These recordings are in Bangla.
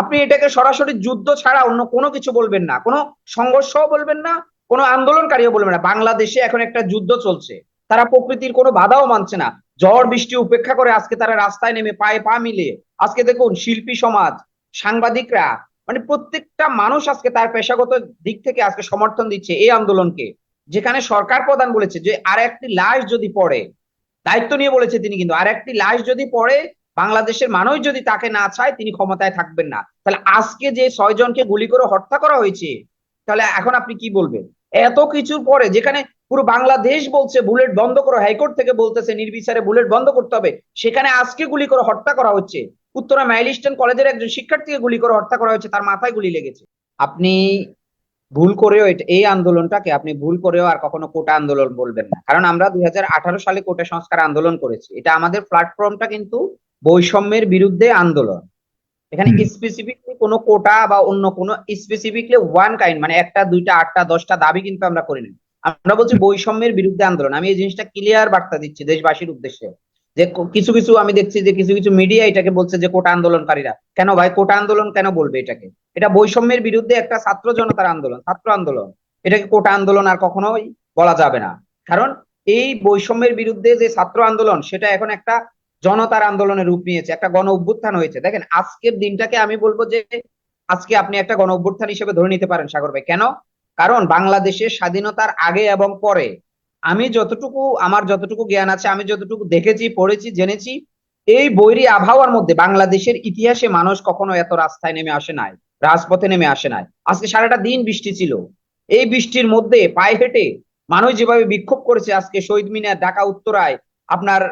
আপনি এটাকে সরাসরি যুদ্ধ ছাড়া অন্য কোনো কিছু বলবেন না, কোনো সংঘর্ষও বলবেন না, কোনো আন্দোলনকারীও বলবেন না। বাংলাদেশে এখন একটা যুদ্ধ চলছে, তারা প্রকৃতির কোনো বাধাও মানছে না। ঝড় বৃষ্টি উপেক্ষা করে আজকে তারা রাস্তায় নেমে পায়ে পা মিলে আজকে দেখুন শিল্পী সমাজ, সাংবাদিকরা মানে প্রত্যেকটা মানুষ আজকে তার পেশাগত দিক থেকে আজকে সমর্থন দিচ্ছে এই আন্দোলনকে। যেখানে সরকার প্রধান বলেছে যে আর একটি লাশ যদি পড়ে, দায়িত্ব নিয়ে বলেছে তিনি কিন্তু আর একটি লাশ যদি পড়ে বাংলাদেশের মানুষ যদি তাকে না চায়, তিনি ক্ষমতায় থাকবেন না। তাহলে আজকে যে ছয় জনকে গুলি করে হত্যা করা হয়েছে, তাহলে এখন আপনি কি বলবেন? এত কিছুর পরে যেখানে পুরো বাংলাদেশ বলছে বুলেট বন্ধ করো, হাইকোর্ট থেকে বলতেছে নির্বিচারে বুলেট বন্ধ করতে হবে, সেখানে আজকে গুলি করে হত্যা করা হচ্ছে। উত্তরা মাইলিস্টন কলেজের একজন শিক্ষার্থীকে গুলি করে হত্যা করা হয়েছে, তার মাথায় গুলি লেগেছে। আপনি ভুল করেও এই আন্দোলনটাকে আপনি ভুল করেও আর কখনো কোটা আন্দোলন বলবেন না। কারণ আমরা দুই হাজার আঠারো সালে কোটা সংস্কার আন্দোলন করেছি। এটা আমাদের প্ল্যাটফর্মটা কিন্তু বৈষম্যের বিরুদ্ধে আন্দোলন। এখানে স্পেসিফিকলি কোনো কোটা বা অন্য কোনো স্পেসিফিকলি ওয়ান কাইন্ড মানে একটা দুইটা আটটা দশটা দাবি কিন্তু আমরা করিনি আমরা বলছি বৈষম্যের বিরুদ্ধে আন্দোলন। আমি এই জিনিসটা ক্লিয়ার বার্তা দিচ্ছি দেশবাসীর উদ্দেশ্যে। যে কিছু কিছু আমি দেখছি যে কিছু কিছু মিডিয়া এটাকে বলছে যে কোটা আন্দোলনকারীরা। কেন ভাই? কোটা আন্দোলন কেন বলবে এটাকে? এটা বৈষম্যের বিরুদ্ধে একটা ছাত্র জনতার আন্দোলন ছাত্র আন্দোলন। এটাকে কোটা আন্দোলন আর কখনোই বলা যাবে না। কারণ এই বৈষম্যের বিরুদ্ধে যে ছাত্র আন্দোলন সেটা এখন একটা জনতার আন্দোলনের রূপ নিয়েছে, একটা গণ অভ্যুত্থান হয়েছে। দেখেন, আজকের দিনটাকে আমি বলব যে, আজকে আপনি একটা গণ অভ্যুত্থান হিসেবে ধরে নিতে পারেন সাগর ভাই। কেন? কারণ বাংলাদেশের স্বাধীনতার আগে এবং পরে আমি যতটুকু, আমার যতটুকু জ্ঞান আছে, আমি যতটুকু দেখেছি, পড়েছি, জেনেছি, এই বৈরী আবহাওয়ার মধ্যে বাংলাদেশের ইতিহাসে মানুষ কখনো এত রাস্তায় নেমে আসে নাই, রাজপথে নেমে আসে নাই। আজকে সারাটা দিন বৃষ্টি ছিল। এই বৃষ্টির মধ্যে পায়ে হেঁটে মানুষ যেভাবে বিক্ষোভ করেছে আজকে, শহীদ মিনার, ঢাকা, উত্তরায়, আপনার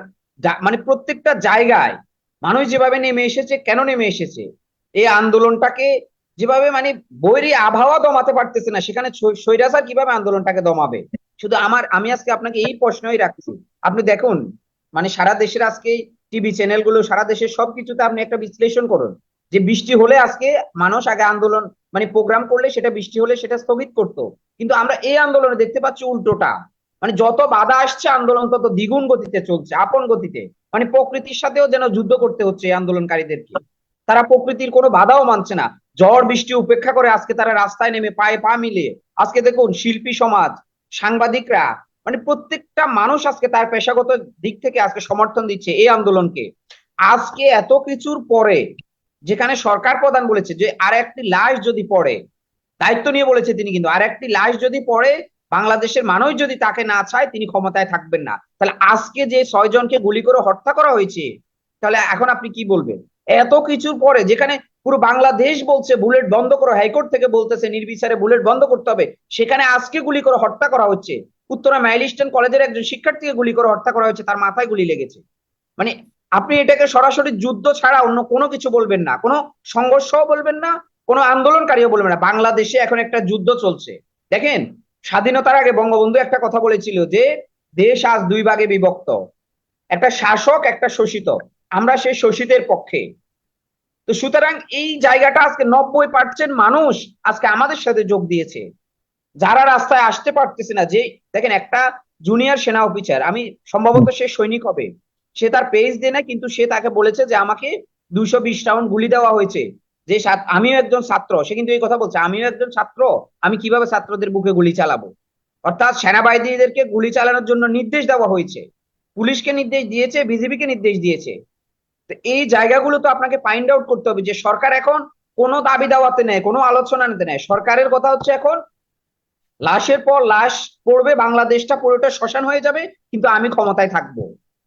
মানে প্রত্যেকটা জায়গায় মানুষ যেভাবে নেমে এসেছে, কেন নেমে এসেছে? এই আন্দোলনটাকে যেভাবে মানে বৈরী আবহাওয়া দমাতে পারতেছে না, সেখানে স্বৈ- স্বৈরাচার কীভাবে আন্দোলনটাকে দমাবে? শুধু আমার, আমি আজকে আপনাকে এই প্রশ্নই রাখছি। আপনি দেখুন মানে সারা দেশের আজকে টিভি চ্যানেলগুলো, সারা দেশের সবকিছুতে আপনি একটা বিশ্লেষণ করুন। যে বৃষ্টি হলে আজকে মানুষ আগে আন্দোলন মানে প্রোগ্রাম করলে সেটা বৃষ্টি হলে সেটা স্থগিত করতো। কিন্তু আমরা এই আন্দোলনে দেখতে পাচ্ছি উল্টোটা। মানে যত বাধা আসছে, আন্দোলন তত দ্বিগুণ গতিতে চলছে, আপন গতিতে। মানে প্রকৃতির সাথেও যেন যুদ্ধ করতে হচ্ছে এই আন্দোলনকারীদেরকে। তারা প্রকৃতির কোনো বাধাও মানছে না। ঝড়, বৃষ্টি উপেক্ষা করে আজকে তারা রাস্তায় নেমে পায়ে পা মিলিয়ে, আজকে দেখুন শিল্পী সমাজ, সাংবাদিকরা মানে প্রত্যেকটা মানুষ আজকে তার পেশাগত দিক থেকে আজকে সমর্থন দিচ্ছে এই আন্দোলনকে। আজকে এত কিছুর পরে, যেখানে সরকার প্রধান বলেছে যে আর একটি লাশ যদি পড়ে, দায়িত্ব নিয়ে বলেছে তিনি কিন্তু আর একটি লাশ যদি পড়ে বাংলাদেশের মানুষ যদি তাকে না চায়, তিনি ক্ষমতায় থাকবেন না। তাহলে আজকে যে ছয় জনকে গুলি করে হত্যা করা হয়েছে, তাহলে এখন আপনি কি বলবেন? এত কিছুর পরে যেখানে পুরো বাংলাদেশ বলছে বুলেট বন্ধ করো, হাইকোর্ট থেকে বলতেছে নির্বিচারে বুলেট বন্ধ করতে হবে, সেখানে আজকে গুলি করে হত্যা করা হচ্ছে। উত্তরা মাইলিস্টন কলেজের একজন শিক্ষার্থীকে গুলি করে হত্যা করা হয়েছে, তার মাথায় গুলি লেগেছে। মানে আপনি এটাকে সরাসরি যুদ্ধ ছাড়া অন্য কোনো কিছু বলবেন না, কোনো সংঘর্ষও বলবেন না, কোনো আন্দোলনকারীও বলবেন না। বাংলাদেশে এখন একটা যুদ্ধ চলছে। দেখেন স্বাধীনতার আগে বঙ্গবন্ধু একটা কথা বলেছিল যে, দেশ আজ দুই ভাগে বিভক্ত। একটা শাসক, একটা শোষিত। আমরা সেই শোষিতের পক্ষে। তো সুতরাং এই জায়গাটা আজকে নব্বই পার্সেন্ট মানুষ আজকে আমাদের সাথে যোগ দিয়েছে। যারা রাস্তায় আসতে পারতেছে না, যে দেখেন একটা জুনিয়র সেনা অফিসার আমি সম্ভবত সে সৈনিক হবে। সে তার পেজ দেয় না কিন্তু সে তাকে বলেছে যে আমাকে দুইশো বিশ রাউন্ড গুলি দেওয়া হয়েছে। যে আমিও একজন ছাত্র, সে কিন্তু এই কথা বলছে, আমিও একজন ছাত্র, আমি কীভাবে ছাত্রদের বুকে গুলি চালাবো? অর্থাৎ সেনাবাহিনীদেরকে গুলি চালানোর জন্য নির্দেশ দেওয়া হয়েছে। পুলিশকে নির্দেশ দিয়েছে বিজেপিকে নির্দেশ দিয়েছে। এই জায়গাগুলো তো আপনাকে ফাইন্ড আউট করতে হবে যে সরকার এখন কোনো দাবি দাওয়াতে নেয় কোনো আলোচনা নিতে নেয় সরকারের কথা হচ্ছে এখন, লাশের পর লাশ পড়বে, বাংলাদেশটা পুরোটা শ্মশান হয়ে যাবে, কিন্তু আমি ক্ষমতায় থাকব।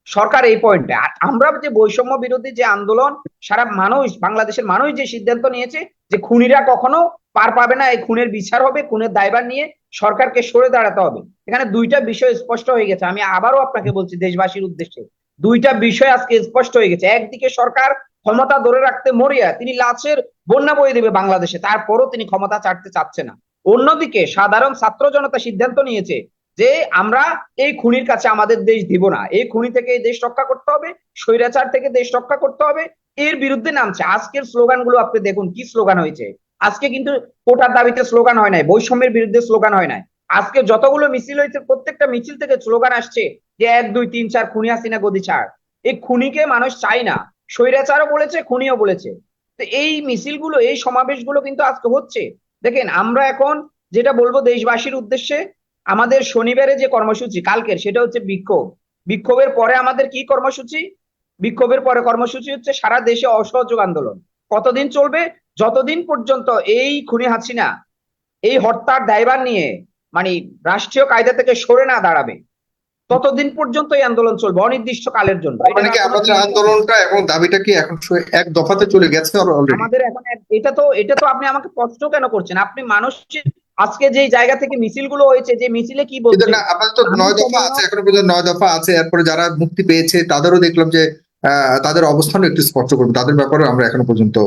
সরকার এই পয়েন্টে আর আমরা যে বৈষম্য বিরোধী যে আন্দোলন, সারা মানুষ, বাংলাদেশের মানুষ যে সিদ্ধান্ত নিয়েছে যে খুনিরা কখনো পার পাবে না, এই খুনের বিচার হবে, খুনের দায়ভার নিয়ে সরকারকে সরে দাঁড়াতে হবে। এখানে দুইটা বিষয় স্পষ্ট হয়ে গেছে। আমি আবারও আপনাকে বলছি দেশবাসীর উদ্দেশ্যে, দুইটা বিষয় আজকে স্পষ্ট হয়ে গেছে। একদিকে সরকার ক্ষমতা ধরে রাখতে মরিয়া, তিনি লাশের বন্যা বয়ে দেবে বাংলাদেশে, তারপরও তিনি ক্ষমতা ছাড়তে চাচ্ছে না। অন্যদিকে সাধারণ ছাত্র জনতা সিদ্ধান্ত নিয়েছে যে আমরা এই খুনির কাছে আমাদের দেশ দিব না। এই খুনি থেকে এই দেশ রক্ষা করতে হবে, স্বৈরাচার থেকে দেশ রক্ষা করতে হবে, এর বিরুদ্ধে নামছে। আজকের স্লোগানগুলো আপনি দেখুন, কি স্লোগান হয়েছে। আজকে কিন্তু কোটার দাবিতে স্লোগান হয় নাই, বৈষম্যের বিরুদ্ধে স্লোগান হয় নাই। আজকে যতগুলো মিছিল হয়েছে, প্রত্যেকটা মিছিল থেকে স্লোগান আসছে যে এক, দুই, তিন, চার, খুনি হাসিনা গদি ছাড়। এই খুনিকে মানুষ চায় না। স্বৈরাচারও বলেছে, খুনিও বলেছে। তো এই মিছিলগুলো, এই সমাবেশগুলো কিন্তু আজকে হচ্ছে। দেখেন, আমরা এখন যেটা বলব দেশবাসীর উদ্দেশ্যে আমাদের শনিবারে যে কর্মসূচি কালকের সেটা হচ্ছে বিক্ষোভ। বিক্ষোভের পরে আমাদের কি কর্মসূচি? বিক্ষোভের পরে কর্মসূচি হচ্ছে সারা দেশে অসহযোগ আন্দোলন। কতদিন চলবে? যতদিন পর্যন্ত এই খুনি হাসিনা এই হত্যার দায়ভার নিয়ে মানে রাষ্ট্রীয় কায়দা থেকে সরে না দাঁড়াবে ততদিন পর্যন্ত এই আন্দোলন চলবে অনির্দিষ্ট কালের জন্য মানে কি আন্দোলনটা এবং দাবিটা কি এখন এক দফাতে চলে গেছে আমাদের এখন এটা তো এটা তো আপনি আমাকে প্রশ্ন কেন করছেন? আপনি মানুষ আজকে যে জায়গা থেকে মিছিলগুলো হয়েছে যে মিছিলে কি বলছে না আপাতত আমি নয় দফা আছে এখনও পর্যন্ত নয় দফা আছে। এরপরে যারা মুক্তি পেয়েছে তাদেরও দেখলাম যে তাদের অবস্থানও একটু স্পষ্ট করবে তাদের ব্যাপারে আমরা এখনও পর্যন্ত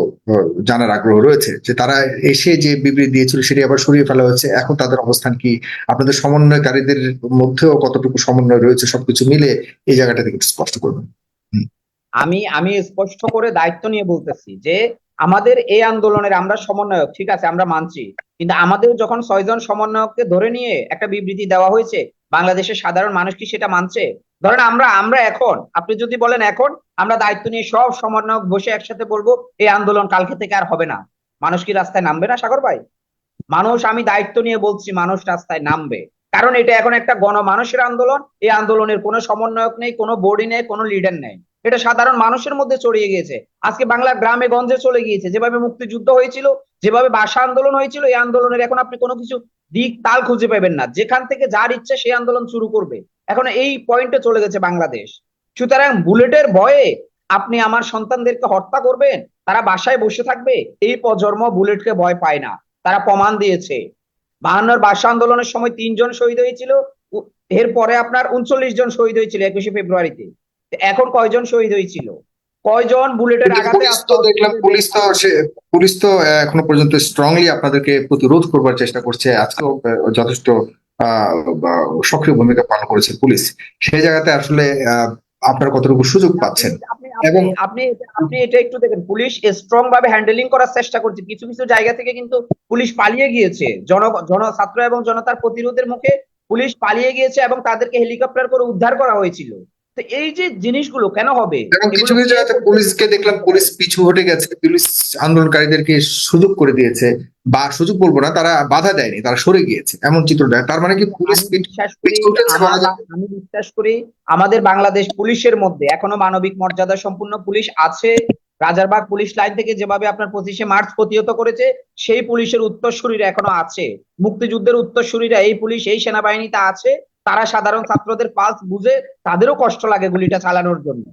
জানার আগ্রহ রয়েছে যে তারা এসে যে বিবৃতি দিয়েছিল সেটি আবার সরিয়ে ফেলা হয়েছে। এখন তাদের অবস্থান কি? আপনাদের সমন্বয়কারীদের মধ্যেও কতটুকু সমন্বয় রয়েছে সবকিছু মিলে এই জায়গাটা থেকে একটু স্পষ্ট করবেন আমি আমি স্পষ্ট করে দায়িত্ব নিয়ে বলতেছি যে আমাদের এই আন্দোলনের আমরা সমন্বয়ক, ঠিক আছে, আমরা মানছি। কিন্তু আমাদের যখন ছয়জন সমন্বয়ককে ধরে নিয়ে একটা বিবৃতি দেওয়া হয়েছে, বাংলাদেশের সাধারণ মানুষ কি সেটা মানছে? ধরেন আমরা আমরা এখন, আপনি যদি বলেন এখন, আমরা দায়িত্ব নিয়ে সব সমন্বয়ক বসে একসাথে বলব, এই আন্দোলন কালকে থেকে আর হবে না। মানুষ কি রাস্তায় নামবে না, সাগর ভাই? মানুষ, আমি দায়িত্ব নিয়ে বলছি, মানুষ রাস্তায় নামবে। কারণ এটা এখন একটা গণমানুষের আন্দোলন, এই আন্দোলনের কোনো সমন্বয়ক নেই, কোনো বোর্ডই নেই, কোনো লিডার নেই। এটা সাধারণ মানুষের মধ্যে ছড়িয়ে গিয়েছে। আজকে বাংলার গ্রামে গঞ্জে চলে গিয়েছে। যেভাবে মুক্তিযুদ্ধ হয়েছিল, যেভাবে ভাষা আন্দোলন হয়েছিল, এই আন্দোলনের এখন আপনি কোনো কিছু দিক তাল খুঁজে পাবেন না। যেখান থেকে যার ইচ্ছে সেই আন্দোলন শুরু করবে। এখন এই পয়েন্টে চলে গেছে বাংলাদেশ। সুতরাং বুলেটের ভয়ে আপনি আমার সন্তানদেরকে হত্যা করবেন, তারা বাসায় বসে থাকবে, এই প্রজন্ম বুলেটকে ভয় পায় না। তারা প্রমাণ দিয়েছে। বাহান্নর ভাষা আন্দোলনের সময় তিনজন শহীদ হয়েছিল এরপরে আপনার উনচল্লিশ জন শহীদ হয়েছিল একুশে ফেব্রুয়ারিতে। এখন কয়জন শহীদ হয়েছিল? কয়জন বুলেটের আঘাতে তো দেখলাম পুলিশ তো সে পুলিশ তো এখনও পর্যন্ত স্ট্রংলি আপনাদেরকে প্রতিরোধ করবার চেষ্টা করছে। আজকেও যথেষ্ট সক্রিয় ভূমিকা পালন করেছে পুলিশ। সেই জায়গাতে আসলে আপনারা কতটুকু সুযোগ পাচ্ছেন? আপনি আপনি এবং- আপনি আপনি এটা একটু দেখেন পুলিশ স্ট্রং ভাবে হ্যান্ডেলিং করার চেষ্টা করছে। কিছু কিছু জায়গা থেকে কিন্তু পুলিশ পালিয়ে গিয়েছে। জন জন ছাত্র এবং জনতার প্রতিরোধের মুখে পুলিশ পালিয়ে গিয়েছে এবং তাদেরকে হেলিকপ্টার করে উদ্ধার করা হয়েছিল। তো এই যে জিনিসগুলো কেন হবে? কিছু কিছু জায়গাতে পুলিশকে দেখলাম পুলিশ পিছু হটে গেছে পুলিশ আন্দোলনকারীদেরকে সুযোগ করে দিয়েছে বা সুযোগ বলব না তারা বাধা দেয়নি তারা সরে গিয়েছে এমন চিত্রটা তার মানে কি পুলিশ? আমি বিশ্বাস করি আমাদের বাংলাদেশ পুলিশের মধ্যে এখনও মানবিক মর্যাদা সম্পূর্ণ পুলিশ আছে। রাজারবাগ পুলিশ লাইন থেকে যেভাবে আপনার পঁচিশে মার্চ প্রতিহত করেছে সেই পুলিশের উত্তরসূরিরা এখনও আছে। মুক্তিযুদ্ধের উত্তরসূরিরা এই পুলিশ এই সেনাবাহিনীতে আছে। তারা সাধারণ ছাত্রদের পালস বুঝে তাদেরও কষ্ট লাগে গুলিটা চালানোর জন্য।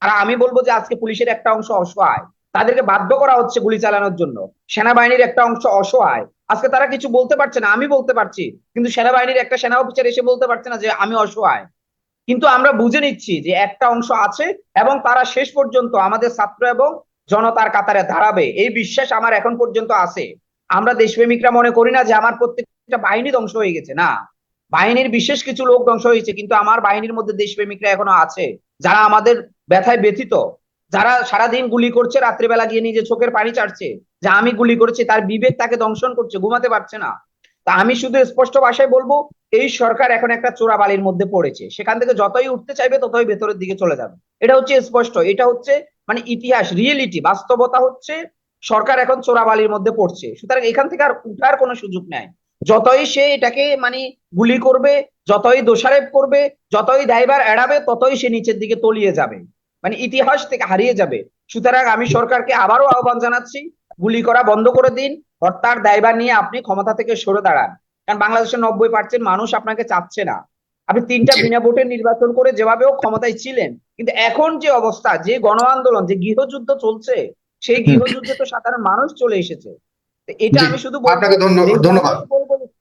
আর আমি বলব যে আজকে পুলিশের একটা অংশ অসহায়। তাদেরকে বাধ্য করা হচ্ছে গুলি চালানোর জন্য। সেনাবাহিনীর একটা অংশ অসহায়। আজকে তারা কিছু বলতে পারছে না, আমি বলতে পারছি। কিন্তু সেনাবাহিনীর একটা সেনা অফিসার এসে বলতে পারছে না যে আমি অসহায়। কিন্তু আমরা বুঝে নিচ্ছি যে একটা অংশ আছে এবং তারা শেষ পর্যন্ত আমাদের ছাত্র এবং জনতার কাতারে দাঁড়াবে। এই বিশ্বাস আমার এখন পর্যন্ত আছে। আমরা দেশপ্রেমিকরা মনে করি না যে আমার প্রত্যেকটা বাহিনী ধ্বংস হয়ে গেছে, না। বাহিনীর বিশেষ কিছু লোক ধ্বংস হয়েছে, কিন্তু আমার বাহিনীর মধ্যে দেশপ্রেমিকরা এখনও আছে, যারা আমাদের ব্যথায় ব্যথিত, যারা সারাদিন গুলি করছে, রাত্রিবেলা গিয়ে নিজে চোখের পানি চাটছে যে আমি গুলি করেছি, তার বিবেক তাকে দংশন করছে, ঘুমাতে পারছে না। তা আমি শুধু স্পষ্ট ভাষায় বলব, এই সরকার এখন একটা চোরাবালির মধ্যে পড়েছে, সেখান থেকে যতই উঠতে চাইবে, ততই ভেতরের দিকে চলে যাবে। এটা হচ্ছে স্পষ্ট, এটা হচ্ছে মানে ইতিহাস, রিয়েলিটি, বাস্তবতা হচ্ছে সরকার এখন চোরাবালির মধ্যে পড়ছে, সুতরাং এখান থেকে আর উঠার কোনো সুযোগ নেই। যতই সে এটাকে মানে গুলি করবে যতই দোষারোপ করবে যতই দায়ভার এড়াবে ততই সে নিচের দিকে তলিয়ে যাবে। মানে ইতিহাস থেকে হারিয়ে যাবে। সুতরাং আমি সরকারকে আবারও আহ্বান জানাচ্ছি গুলি করা বন্ধ করে দিন হত্যার দায়ভার নিয়ে আপনি ক্ষমতা থেকে সরে দাঁড়ান। কারণ বাংলাদেশের নব্বই পার্সেন্ট মানুষ আপনাকে চাচ্ছে না। আপনি তিনটা বিনা ভোটে নির্বাচন করে যেভাবেও ক্ষমতায় ছিলেন কিন্তু এখন যে অবস্থা যে গণ আন্দোলন যে গৃহযুদ্ধ চলছে সেই গৃহযুদ্ধে তো সাধারণ মানুষ চলে এসেছে। এটা আমি শুধু আপনাকে ধন্যবাদ।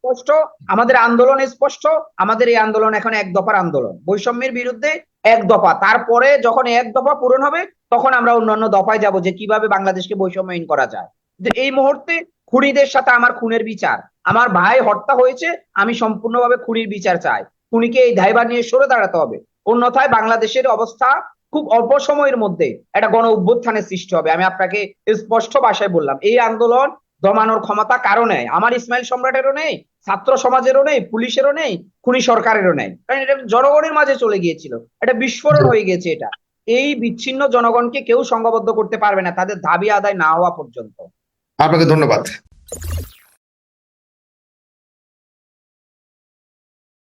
স্পষ্ট, আমাদের আন্দোলন স্পষ্ট, আমাদের এই আন্দোলন এখন এক দফার আন্দোলন। বৈষম্যের বিরুদ্ধে এক দফা। তারপরে যখন এক দফা পূরণ হবে, তখন আমরা অন্যান্য দফায় যাব যে কীভাবে বাংলাদেশকে বৈষম্যহীন করা যায়। এই মুহূর্তে খুনিদের সাথে আমার খুনের বিচার। আমার ভাই হত্যা হয়েছে, আমি সম্পূর্ণভাবে খুনির বিচার চাই। খুনিকে এই দায়ভার নিয়ে সরে দাঁড়াতে হবে। অন্যথায় বাংলাদেশের অবস্থা খুব অল্প সময়ের মধ্যে একটা গণ অভ্যুত্থানের সৃষ্টি হবে। আমি আপনাকে স্পষ্ট ভাষায় বললাম, এই আন্দোলন দমানোর ক্ষমতা কারও নেই। আমার ইসমাইল সম্রাটেরও নেই ছাত্র সমাজেরও নেই পুলিশেরও নেই খুনি সরকারেরও নেই। কারণ এটা জনগণের মাঝে চলে গিয়েছিল। এটা বিস্ফোরণ হয়ে গেছে এটা। এই বিচ্ছিন্ন জনগণকে কেউ সংঘবদ্ধ করতে পারবে না। তাদের দাবি আদায় না হওয়া পর্যন্ত। আপনাকে ধন্যবাদ।